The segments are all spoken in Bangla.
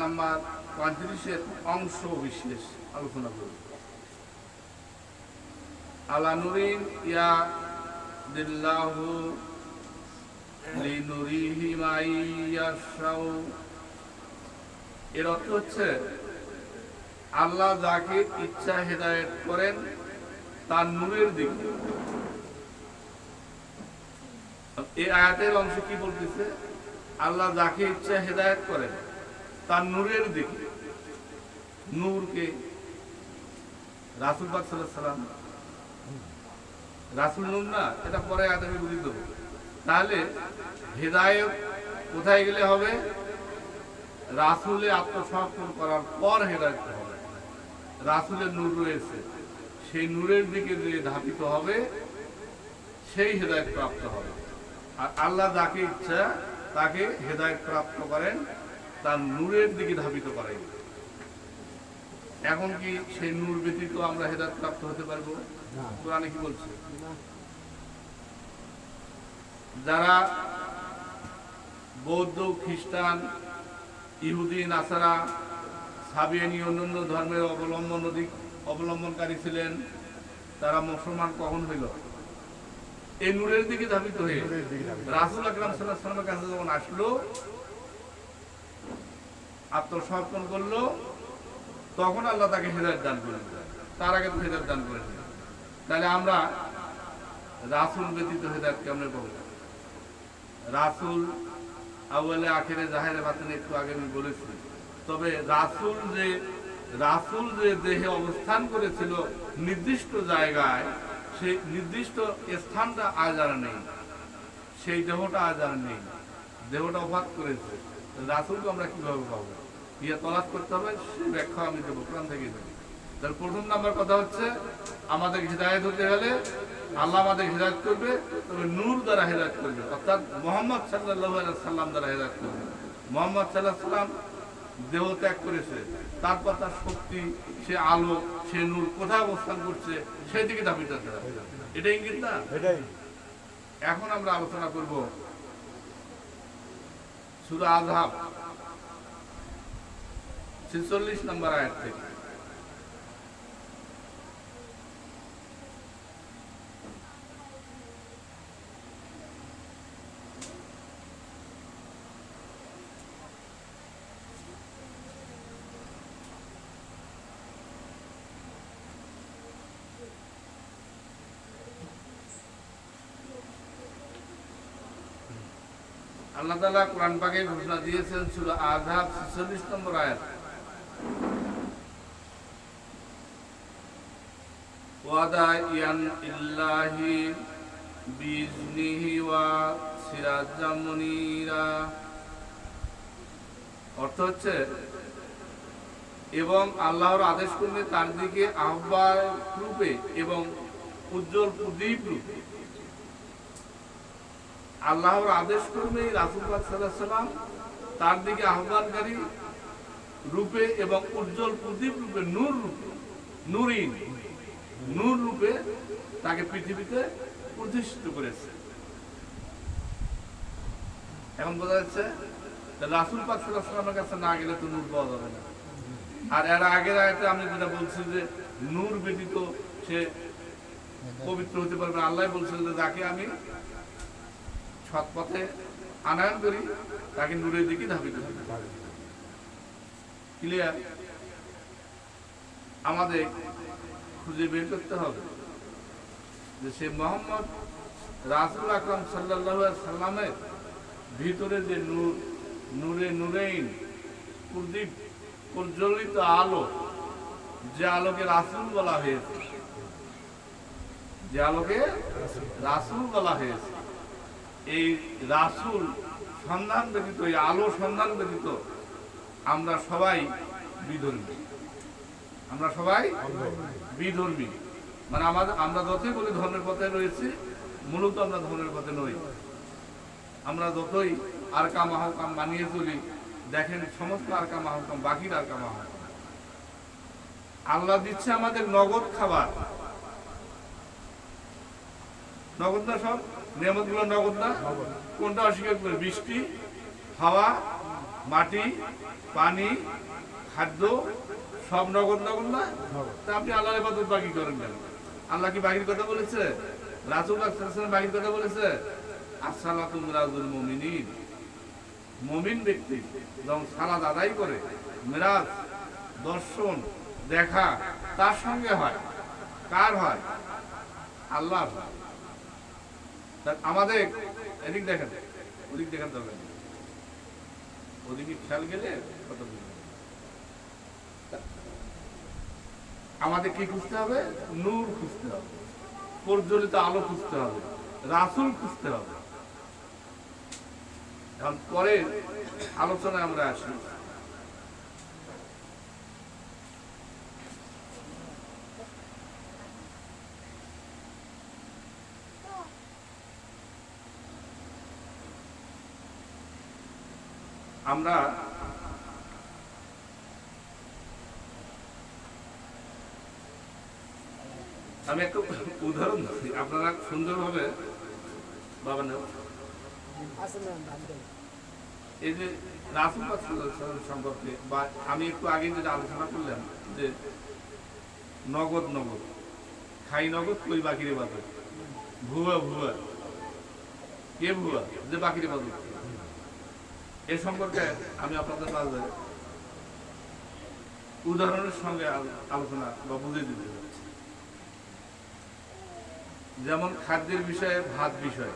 নাম্বার পঁয়ত্রিশের অংশ বিশেষ আলোচনা করব আলা নুরিন ইয়া দিল্লাহু লিনুরিহি মাই ইয়াশাউ। এর অর্থ হচ্ছে, আল্লাহ যাকে ইচ্ছা হেদায়েত করেন, তার নূরের দিকে। এই আয়াতের অংশ কি বলতেছে? আল্লাহ যাকে ইচ্ছা হেদায়েত করেন, তার নূরের দিকে নূরকে রাসুল সাল্লাম রাসুল নূর না, এটা পরে বুঝিয়ে দেবো। তাহলে হেদায়েত কোথায় গেলে হবে? রাসুলে আত্মসমর্পণ করার পর হেদায়েত হবে। রাসুলের নূর রয়েছে। সেই নূরের দিকে যে ধাবিত হবে, সেই হেদায়েত প্রাপ্ত হবে। আর আল্লাহ যাকে ইচ্ছা তাকে হেদায়েত প্রাপ্ত করেন তার নূরের দিকে ধাবিত করেন। এখন কি সেই নূর ব্যতীত আমরা হেদায়েত প্রাপ্ত হতে পারব? কোরআনে কি বলছে? যারা বৌদ্ধ খ্রিস্টান ইহুদি নাসারা সাবিয়ানি অন্যান্য ধর্মের অবলম্বন অধিক অবলম্বনকারী ছিলেন তারা মুসলমান কখন হইল? এই নূরের দিকে ধাবিত হয়ে রাসুল আকরাম সাল্লাহ সাল্লামের কাছে যখন আসলো আত্মসমর্পণ করল তখন আল্লাহ তাকে হৃদয় দান করেন তার আগে তো হৃদয় দান করেন তাহলে আমরা রাসুল ব্যতীত হৃদয় কেমনে পাবো? রাসুল আউয়ালে আখেরে জাহেরে বাতেন একটু আগে আমি বলেছি। তবে রাসুল যে রাসুল যে দেহে অবস্থান করেছিল নির্দিষ্ট জায়গায় সেই নির্দিষ্ট স্থানটা আজ আর নেই, সেই দেহটা আজ আর নেই, দেহটা অভাব করেছে, রাসুলকে আমরা কীভাবে পাবো? ইয়ে তলাশ করতে হবে, সে ব্যাখ্যা আমি দেবো, কোরআন থেকে দেবো। তার প্রথম নাম্বার কথা হচ্ছে আমাদের হৃদায়ত হতে গেলে আল্লাহ আমাদের হৃদায়ত করবে, তবে নূর দ্বারা হেদায়ত করবে। অর্থাৎ মোহাম্মদ সাল্লাহ সাল্লাম দ্বারা হৃদায়ত করবে। মোহাম্মদ সাল্লাহ সাল্লাম দেহ ত্যাগ করেছে। তারপর তার শক্তি সে আলো সে নূর কোথায় অবস্থান করছে সেই দিকে হতে এটা ইঙ্গিত না? এখন আমরা আলোচনা করব শুধু আজহাব ছেচল্লিশ নম্বর আয়ের থেকে। আল্লাহ তাআলা কোরআন পাকে ঘোষণা দিয়েছেন সূরা আযহাব 46 নম্বর আয়াত। অর্থ হচ্ছে, এবং আল্লাহর আদেশ করলে তার দিকে আহ্বায়ক রূপে এবং উজ্জ্বল প্রদীপ রূপে। আল্লাহর আদেশ করবে রাসুল্লাহ সাল্লাহ সাল্লাম তার দিকে আহ্বানকারী রূপে এবং উজ্জ্বল প্রদীপ রূপে, নূর রূপে নুরিন নূর রূপে তাকে পৃথিবীতে প্রতিষ্ঠিত করেছে এখন বোঝা যাচ্ছে রাসুল পাক সাল্লাহ সাল্লামের কাছে না গেলে তো নূর পাওয়া যাবে না আর এর আগের আয়তে আমি যেটা বলছি যে নূর ব্যতীত সে পবিত্র হতে পারবে। আল্লাহ বলছেন যে, যাকে আমি সৎ পথে আনায়ন করি, তাকে নূরের দিকে ধাবিত করি। ক্লিয়ার আমাদের খুঁজে বের করতে হবে যে সে মোহাম্মদ রাসুল আকরাম সাল্লাহ সাল্লামের ভিতরে যে নূর, নূরে নূরেইন, প্রদীপ প্রজ্বলিত আলো, যে আলোকে রাসুল বলা হয়েছে, যে আলোকে রাসুল বলা হয়েছে এই রাসুল সন্ধান ব্যতীত, এই আলো সন্ধান ব্যতীত আমরা সবাই বিধর্মী। আমরা সবাই বিধর্মী। মানে আমাদের, আমরা যতই বলি ধর্মের পথে রয়েছি, মূলত আমরা ধর্মের পথে নই। আমরা যতই আর কাম আহকাম মানিয়ে চলি, দেখেন সমস্ত আর কাম আহকাম বাকির আর কাম আহকাম আল্লাহ দিচ্ছে আমাদের নগদ খাবার। নগদ না সব? নিয়ামতগুলো নগদ না? কোনটা অস্বীকার করে বৃষ্টি, হাওয়া, মাটি, পানি, খাদ্য, সব নগদ নগদ না? তা আপনি আল্লাহর ইবাদত বাকি করেন কেন? আল্লাহ কি বাকির কথা বলেছে? রাসূল আকসালাম বাকির কথা বলেছে? আসসালাতু মিরাজুল মুমিনিন। মুমিন ব্যক্তি যখন সালাদ আদায় করে, মিরাজ, দর্শন, দেখা, তার সঙ্গে হয়। কার হয়? আল্লাহ হয়। আমাদের এদিক দেখেন, ওদিক দেখেন। ওদিকে খেয়াল গেলে কত আমাদের কি খুঁজতে হবে? নূর খুঁজতে হবে। প্রজ্বলিত আলো খুঁজতে হবে। রাসুল খুঁজতে হবে। এখন পরে আলোচনায় আমরা আসি। আমরা আমি একটা উদাহরণ দিচ্ছি। আপনারা সুন্দরভাবে বাবা এই যে রাসুল সম্পর্কে বা আমি একটু আগে যেটা আলোচনা করলাম যে নগদ নগদ খাই নগদ কই বাকিরে বাদত ভুয়া ভুয়া। কে ভুয়া? যে বাকিরে বাদত এ সম্পর্কে আমি আপনাদের মাঝে উদাহরণের সঙ্গে আলোচনা বা বুঝে দিতে যাচ্ছি যেমন খাদ্যের বিষয়ে ভাত বিষয়।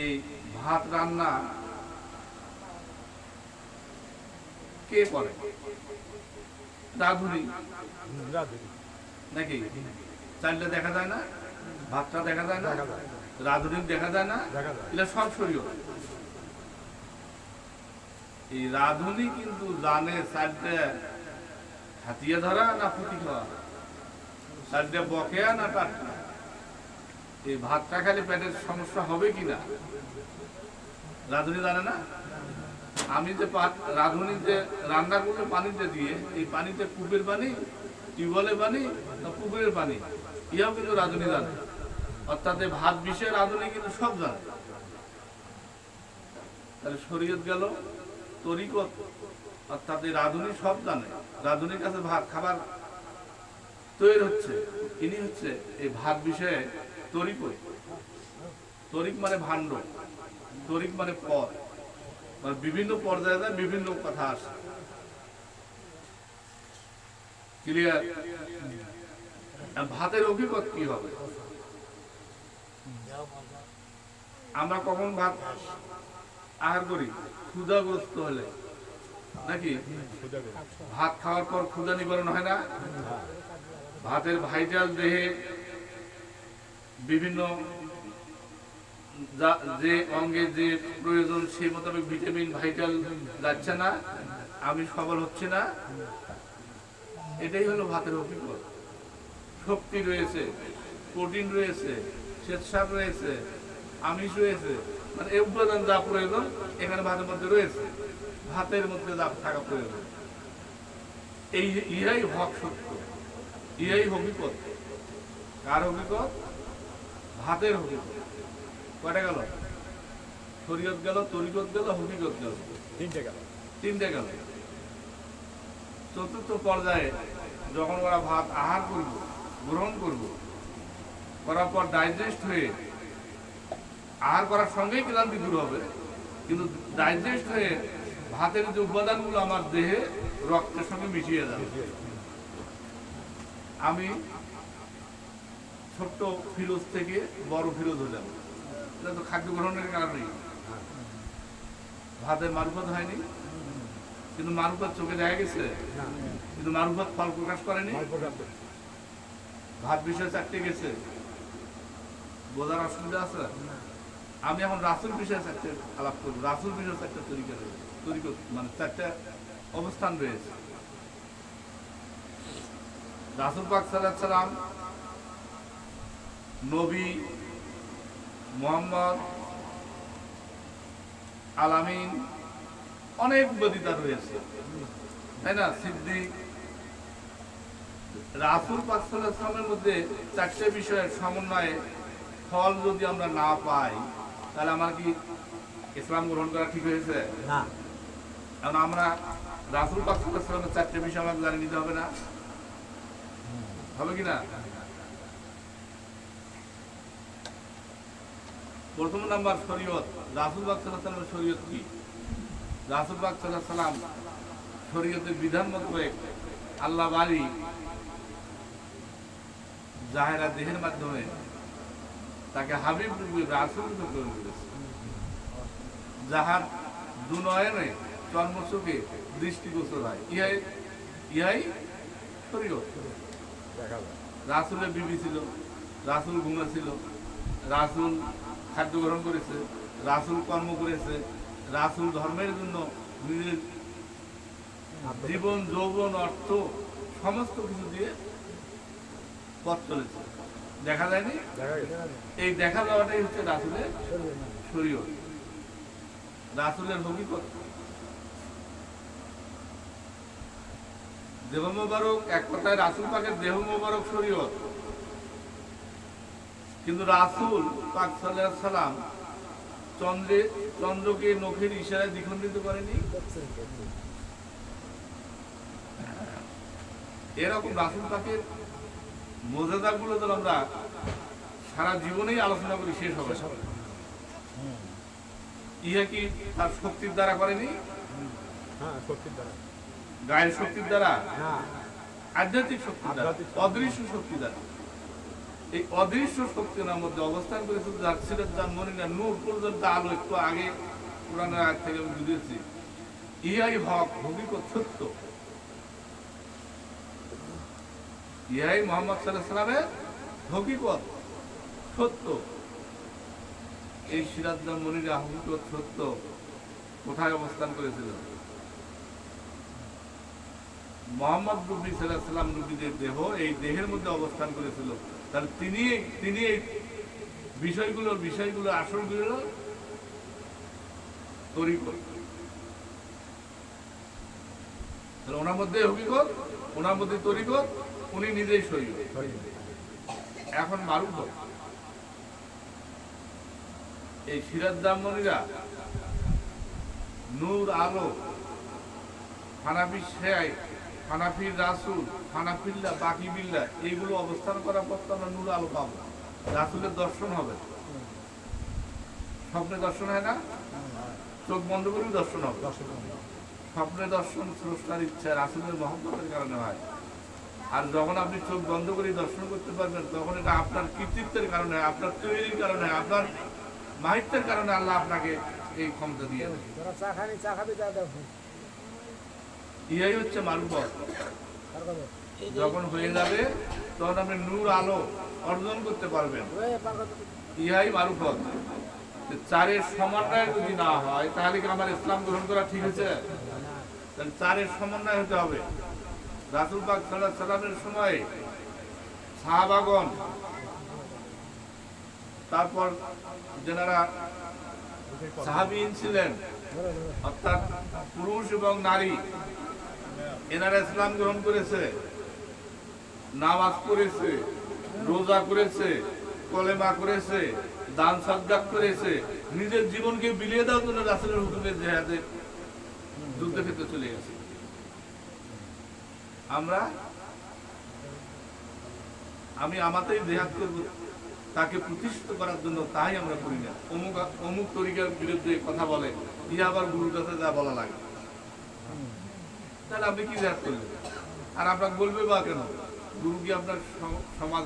এই ভাত রান্না কে করে? রাঁধুনি নাকি? চালটা দেখা যায় না? ভাতটা দেখা যায় না। দেখা যায়। রাঁধুনি দেখা যায়। না এটা সব শরীয় এই রাঁধুনি কিন্তু জানে চালটা হাতিয়ে ধরা না ফুটি খাওয়া। চালটা বকেয়া না টাটকা। এই ভাতটা খালি পেটের সমস্যা হবে কিনা রাঁধুনি জানে না? আমি যে রাঁধুনি যে রান্না করলে পানিতে দিয়ে এই পানিতে কূপের পানি টিউবওয়েলের পানি না পুকুরের পানি ইহাও কিন্তু রাঁধুনি জানে। অর্থাৎ ভাত বিষয়ে রাঁধুনি কিন্তু সব জানে। তাহলে শরীয়ত গেল, তরিকত, অর্থাৎ সব জানে। কাছে ভাত, খাবার তৈরি হচ্ছে। ইনি হচ্ছে এই ভাত বিষয়ে তরিকত। তরিক মানে ভাণ্ড, তরিক মানে মানে বিভিন্ন পর্যায়ে যায়, বিভিন্ন কথা আসে। ক্লিয়ার ভাতের অভিজ্ঞতা কি হবে? আমরা কখন ভাত আহার করি? ক্ষুধাগ্রস্ত হলে। নাকি? ভাত খাওয়ার পর ক্ষুধা নিবারণ হয় না? ভাতের ভাইটাল দেহে বিভিন্ন যে অঙ্গে যে প্রয়োজন সেই মোতাবেক ভিটামিন, ভাইটাল যাচ্ছে না, আমি সবল হচ্ছে না। এটাই হলো ভাতের অভিজ্ঞতা। শক্তি রয়েছে, প্রোটিন রয়েছে শ্বেতসার রয়েছে আমিষ রয়েছে মানে এই উপাদান যা প্রয়োজন এখানে ভাতের মধ্যে রয়েছে। ভাতের মধ্যে যা থাকা প্রয়োজন। এই ইহাই হক সত্য ইহাই হকিকত কার হকিকত ভাতের হকিকত কয়টা গেল? শরীয়ত গেল তরিকত গেল হকিকত গেল? তিনটে গেল। তিনটে গেল। চতুর্থ পর্যায়ে যখন ওরা ভাত আহার করব গ্রহণ করব করার পর ডাইজেস্ট হয়ে আহার করার সঙ্গেই ক্লান্তি দূর হবে। কিন্তু ডাইজেস্ট হয়ে ভাতের যে উপাদানগুলো আমার দেহে রক্তের সঙ্গে মিশিয়ে যাবে। আমি ছোট্ট ফিরোজ থেকে বড় ফিরোজ হয়ে যাব। এটা তো খাদ্য গ্রহণের কারণেই। ভাতের মারুফত হয়নি। কিন্তু মারুফত চোখে দেখা গেছে। কিন্তু মারুফত ফল প্রকাশ করেনি। ভাত বিষয় চারটে গেছে। বোঝার অসুবিধা আছে? আমি এখন রাসুল বিষয়ে চারটে আলাপ করব। রাসুল বিষয়ে চারটে তরিকা রয়েছে তরিকা মানে চারটে অবস্থান রয়েছে। রাসুল পাক সাল্লাহ সাল্লাম নবী মোহাম্মদ আলামিন অনেক বদিতা রয়েছে। তাই না? সিদ্দিক। রাসুল পাকসালামের মধ্যে চারটে বিষয়ের সমন্বয়ে ফল যদি আমরা না পাই তাহলে আমার কি ইসলাম গ্রহণ করা ঠিক হয়েছে? না। কারণ আমরা রাসুল পাকিস্তানের চারটে বিষয় আমাকে জানিয়ে নিতে হবে না? হবে কি না? প্রথম নাম্বার শরীয়ত রাসুল বাকসাল্লামের শরীয়ত কি? রাসুল বাকসাল্লাম শরীয়তের বিধান মোতাবেক আল্লাহ বাড়ি জাহেরা দেহের মাধ্যমে তাকে হাবিব রাসুল গ্রহণ করেছে যাহার দুনয়নে চর্মসুখে দৃষ্টিগোচর হয়, ইহাই ইহাই রাসুলের বিবি ছিল, রাসুল ঘুমেছিল রাসুল খাদ্য গ্রহণ করেছে, রাসুল কর্ম করেছে, রাসুল ধর্মের জন্য নিজের জীবন, যৌবন, অর্থ, সমস্ত কিছু দিয়ে পথ চলেছে। দেখা যায়নি? এই দেখা যাওয়াটাই হচ্ছে রাসুলের শরীয়ত। রাসুলের হকিকত দেহ মোবারক, এক কথায় রাসুল পাকের দেহ মোবারক শরীয়ত। কিন্তু রাসুল পাক আলাইহি সাল্লাম চন্দ্রে, চন্দ্রকে নখের ইশারায় দ্বিখণ্ডিত করেনি? এরকম রাসুল পাকের মর্যাদাগুলো তো আমরা সারা জীবনেই আলোচনা করি শেষ হবে ইহা কি তার শক্তির দ্বারা করেনি? হ্যাঁ গায়ের শক্তির দ্বারা? আধ্যাত্মিক শক্তির দ্বারা। শক্তি। অদৃশ্য শক্তি দ্বারা। এই অদৃশ্য শক্তির মধ্যে অবস্থান করেছে যার সিরাত যার মনে না নূর পর্যন্ত আলো একটু আগে পুরানো আগ থেকে আমি বুঝেছি ইহাই হক হকিকত সত্য। ইহাই মোহাম্মদ সাল্লাহ সাল্লামের হকিকত, সত্য। এই সিরাজদার মনিরা হকিকত, সত্য কোথায় অবস্থান করেছিল? মোহাম্মদ নবী সাল্লাম নবীদের দেহ এই দেহের মধ্যে অবস্থান করেছিল। তাহলে তিনি তিনি এই বিষয়গুলোর বিষয়গুলো আসলগুলো তৈরি করতেন তাহলে ওনার মধ্যে হকিকত ওনার মধ্যে তরিকত উনি নিজেই সই এখন মারুফ এই সিরাজ ব্রাহ্মণীরা, নূর আলো, হানাফি শেয়াই হানাফির রাসুল, হানাফিল্লা, বাকি বিল্লা, এইগুলো অবস্থান করার পর তো আমরা নূর আলো পাবো। রাসুলের দর্শন হবে। স্বপ্নে দর্শন হয় না? চোখ বন্ধ করেও দর্শন হবে। স্বপ্নে দর্শন স্রষ্টার ইচ্ছা রাসুলের মহব্বতের কারণে হয়। আর যখন আপনি চোখ বন্ধ করে দর্শন করতে পারবেন তখন এটা আপনার কৃতিত্বের কারণে আপনার তৈরির কারণে আপনার মাহিত্যের কারণে আল্লাহ আপনাকে এই ক্ষমতা দিয়ে ইহাই হচ্ছে মারুপথ। যখন হয়ে যাবে তখন আপনি নূর আলো অর্জন করতে পারবেন। ইহাই মারুফত যে চারের সমন্বয় যদি না হয় তাহলে কি আমার ইসলাম গ্রহণ করা ঠিক আছে? তাহলে চারের সমন্বয় হতে হবে। রাসুল পাক সাল্লাহ সাল্লামের সময় সাহাবাগণ, তারপর যেনারা সাহাবিন ছিলেন, অর্থাৎ পুরুষ এবং নারী, এনারা ইসলাম গ্রহণ করেছে, নামাজ করেছে রোজা করেছে, কলেমা করেছে, দান সাজ্জাক করেছে, নিজের জীবনকে বিলিয়ে দেওয়ার জন্য রাসুলের হুকুমে জেহাদে যুদ্ধ ক্ষেত্রে চলে গেছে। আমরা, আমি আমাতেই জেহাদ করব তাকে প্রতিষ্ঠিত করার জন্য তাই আমরা করি না। অমুক অমুক তরিকার বিরুদ্ধে কথা বলে ইয়ে আবার গুরুর কাছে যা বলা লাগে। তাহলে আপনি কি জেহাদ করলেন? আর আপনাকে বলবে বা কেন? গুরু কি আপনার সমাজ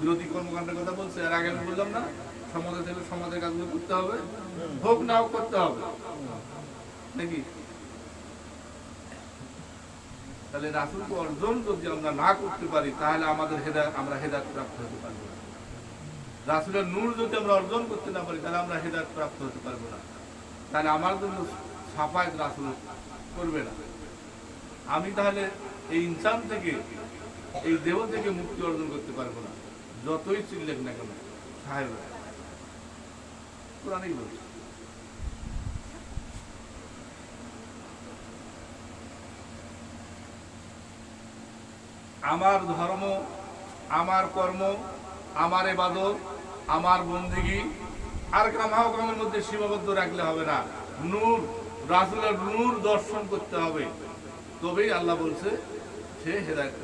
বিরোধী কর্মকাণ্ডের কথা বলছে? আর আগে আমি বললাম না, সমাজে থেকে সমাজের কাজগুলো করতে হবে। হোক নাও করতে হবে। নাকি? তাহলে রাসুলকে অর্জন যদি আমরা না করতে পারি, তাহলে আমাদের হেদা আমরা হেদায়ত প্রাপ্ত হতে পারব না। রাসুলের নূর যদি আমরা অর্জন করতে না পারি, তাহলে আমরা হেদায়ত প্রাপ্ত হতে পারব না। তাহলে আমার জন্য সাফায়ত রাসুল করবে না। আমি তাহলে এই ইনসান থেকে, এই দেহ থেকে মুক্তি অর্জন করতে পারব না। যতই চিল্লেক না কেন, সাহেব, কোরআনই বলছে। আমার ধর্ম, আমার কর্ম, আমার এবাদত আমার বন্দিগি, আর কামাহকামের মধ্যে সীমাবদ্ধ রাখলে হবে না। নূর, রাসুলের নূর দর্শন করতে হবে। তবেই আল্লাহ বলছে, সে হেদায়ত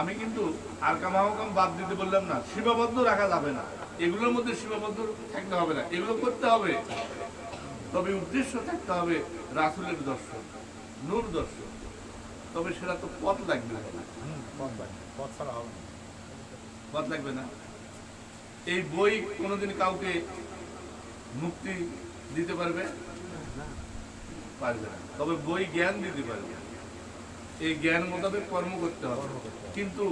আমি কিন্তু আর কামাহকাম বাদ দিতে বললাম না, সীমাবদ্ধ রাখা যাবে না। এগুলোর মধ্যে সীমাবদ্ধ থাকতে হবে না। এগুলো করতে হবে। তবে উদ্দেশ্য থাকতে হবে রাসুলের দর্শন। নূর দর্শন তবে সেটা তো পথ লাগবে না। পথ ভাই পথ ছাড়া হবে না। পথ লাগবে না। এই বই কোনোদিন কাউকে মুক্তি দিতে পারবে? পারবে না। তবে বই জ্ঞান দিতে পারবে। এই জ্ঞান মোতাবেক কর্ম করতে হবে। কিন্তু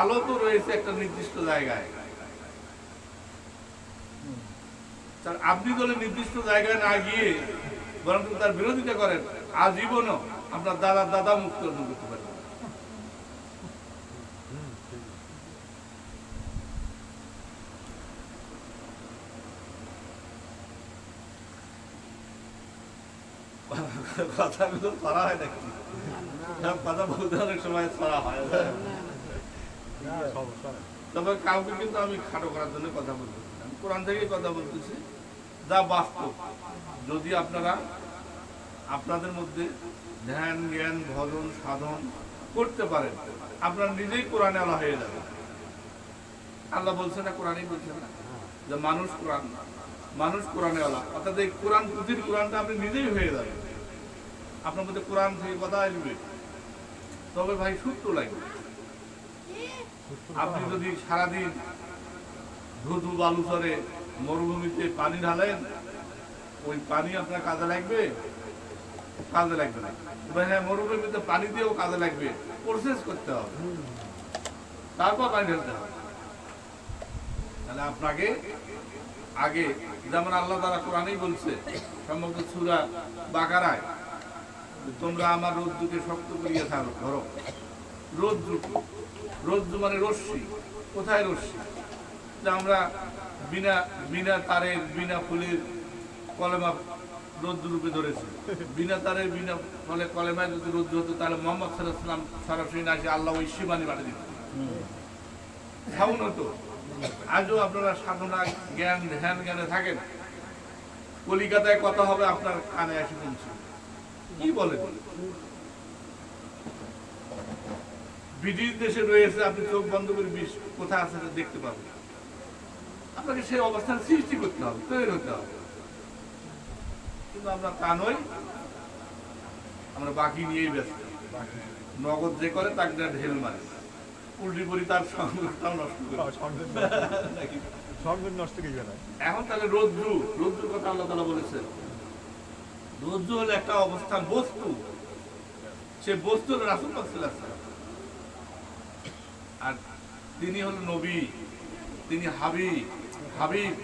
আলো তো রয়েছে একটা নির্দিষ্ট জায়গায়। তার আপনি দলে নির্দিষ্ট জায়গায় না গিয়ে বরং তার বিরোধিতা করেন আজীবনও আপনার দাদা দাদা মুক্ত করতে পারবেন কথাগুলো ছড়া হয় নাকি? কথা বলতে অনেক সময় ছড়া হয়। তবে কাউকে কিন্তু আমি খাটো করার জন্য কথা বলতেছি। আমি কোরআন থেকেই কথা বলতেছি। যা বাস্তব। যদি আপনারা আপনাদের মধ্যে ধ্যান, জ্ঞান, ভজন, সাধন করতে পারেন। আপনারা নিজেই কোরআনে আলা হয়ে যাবে। আল্লাহ বলছে না, কোরআনই বলছে না। যে মানুষ কোরআন মানুষ কোরআনে আলা। অর্থাৎ এই কোরআন, পুঁথির কোরআনটা আপনি নিজেই হয়ে যাবেন আপনার মধ্যে কোরআন থেকে কথা আসবে। তবে ভাই, সূত্র লাগবে। আপনি যদি সারাদিন ধুধু বালুচরে মরুভূমিতে পানি ঢালেন, ওই পানি আপনার কাজে লাগবে? কাজে লাগবে না। এবার হ্যাঁ মরুভূমিতে পানি দিয়েও কাজে লাগবে। প্রসেস করতে হবে। তারপর পানি ঢালতে হবে। তাহলে আপনাকে আগে, যেমন আল্লাহ তারা কোরআনেই বলছে সম্ভবত সুরা বাকারায়, তোমরা আমার রোদ্দুকে শক্ত করিয়া থাকো ধরো। রোদ্দু রোদ্দু মানে রশ্মি। কোথায় রশ্মি? আমরা বিনা বিনা তারের বিনা ফুলের কলেমা রোদ্দু রূপে ধরেছি। বিনা তারের বিনা ফলে কলেমায় যদি রোদ্দু হতো, তাহলে মোহাম্মদ সাল্লাহ সাল্লাম সরাসরি না আসে আল্লাহ ওই শিবানি বাড়ি দিত। হতো। আজও আপনারা সাধনা, জ্ঞান, ধ্যান, জ্ঞানে থাকেন। কলিকাতায় কথা হবে, আপনার কানে এসে শুনছি কি বলে ব্রিটিশ দেশে রয়েছে, আপনি চোখ বন্ধ করে বিষ কোথায় আছে দেখতে পাবেন। আপনাকে সেই অবস্থান সৃষ্টি করতে হবে, তৈরি হতে হবে। কিন্তু আমরা তা নই। আমরা বাকি নিয়েই ব্যস্ত। নগদ যে করে তাকে না ঢেল মারে উল্টি পরি তার সংগ্রহটাও নষ্ট করে নষ্ট এখন তাহলে রৌদ্রু রৌদ্রুর কথা আল্লাহ তালা বলেছেন। রৌদ্রু হলো একটা অবস্থান বস্তু। সে বস্তু রাসুল আর তিনি হলো নবী। তিনি হাবি হাবিব।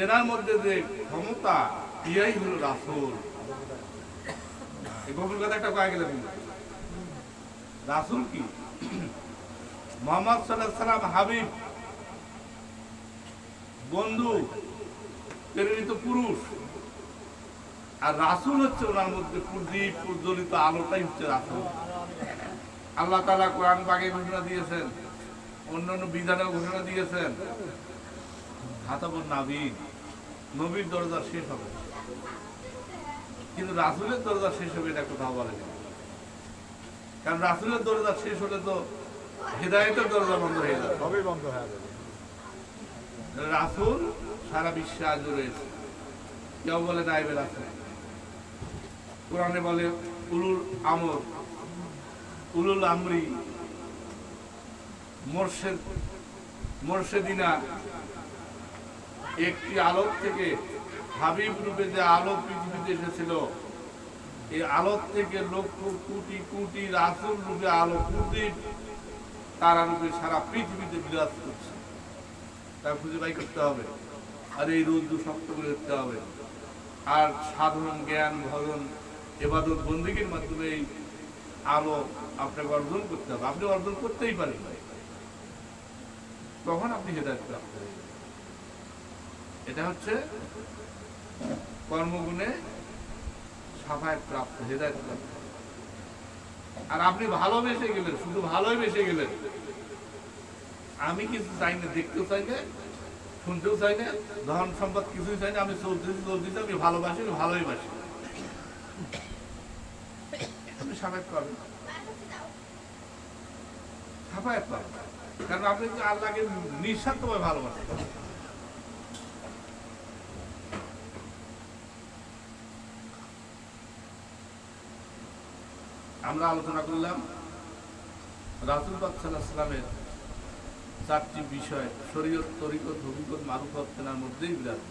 তেনার মধ্যে যে ক্ষমতা ইয়াই হলো রাসুল। গভীর কথা একটা কয়ে গেলে রাসুল কি? মোহাম্মদ সাল্লাহ সাল্লাম হাবিব, বন্ধু, প্রেরিত পুরুষ। আর রাসুল হচ্ছে ওনার মধ্যে প্রদীপ, প্রজ্বলিত আলোটাই হচ্ছে রাসুল। আল্লাহ তালা কোরআন পাকে ঘোষণা দিয়েছেন, অন্যান্য বিধানেও ঘোষণা দিয়েছেন। হাতাবর নাবিদ নবীর দরজা শেষ হবে। কিন্তু রাসুলের দরজা শেষ হবে এটা কোথাও বলেনি। কারণ রাসুলের দরজা শেষ হলে তো হেদায়তের দরজা বন্ধ হয়ে যাবে। সবই বন্ধ হয়ে যাবে। রাসুল সারা বিশ্বে আজ রয়েছে কেউ বলে নাইবে রাসুল কোরআনে বলে উলুল আমর উলুল আমরি মোর্শেদ মোর্শেদিনা একটি আলোক থেকে, হাবিব রূপে যে আলো পৃথিবীতে এসেছিল, এই আলোক থেকে লক্ষ কোটি কোটি রাসুল রূপে আলো প্রদীপ তারা রূপে সারা পৃথিবীতে বিরাজ করছে। তা খুঁজে বাই করতে হবে। আর এই রোদ্দু শক্ত করে দেখতে হবে। আর সাধারণ জ্ঞান, ভজন, এবাদত বন্দীগীর মাধ্যমে এই আলো আপনাকে অর্জন করতে হবে। আপনি অর্জন করতেই পারেন। তখন আপনি হেদায়ত প্রাপ্ত হবেন। এটা হচ্ছে কর্মগুণে সাফায় প্রাপ্ত, হেদায়ত প্রাপ্ত। আর আপনি ভালোবেসে গেলেন, শুধু ভালোই বেসে গেলেন। আমি কিছু চাই না, দেখতেও চাই না, শুনতেও চাই না, ধন সম্পদ কিছুই চাই না, আমি চলতেছি চলতেছি, আমি ভালোবাসি ভালোই বাসি। আপনি সাফায়াত পাবেন। সাফায়াত পাবেন। কারণ আপনি আল্লাহকে নিঃস্বার্থভাবে ভালোবাসেন। আমরা আলোচনা করলাম রাসুল সাল্লামের চারটি বিষয় শরীয়ত তরিকত হকিকত মারুফত কেনার মধ্যেই বিরাজ।